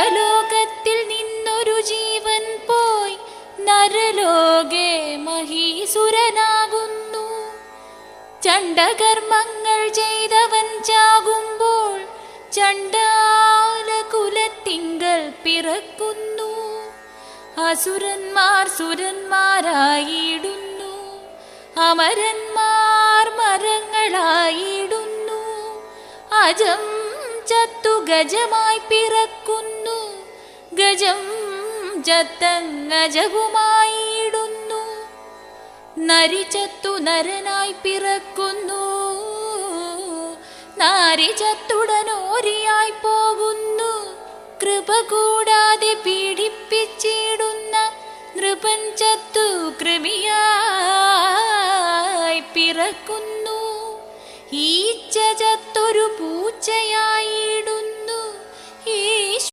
നരലോകത്തിൽ നിന്നൊരു ജീവൻ പോയി നരലോകെ മഹീസുരനാകുന്നു. ചണ്ടകർമ്മങ്ങൾ ചെയ്തവൻ ചാകുമ്പോൾ ചണ്ടാല കുലത്തിങ്കൽ പിറക്കുന്നു. അസുരന്മാർ സുരന്മാരായിടുന്നു. അമരന്മാർ മരങ്ങളായിടുന്നു. അജം ചത്തു ഗജമായി പിറക്കുന്നു. ഗജം ചത്തങ്ങജവുമായിടുന്നു നരിചത്തു നരനായി പിറക്കുന്നു. നാരിചത്തുടനോരിയായി പോകുന്നു. കൃപ കൂടാതെ പീഡിപ്പിച്ചിടുന്ന നൃപൻ ചത്തു കൃമിയായി പിറക്കുന്നു. ഈച്ച ചത്തൊരു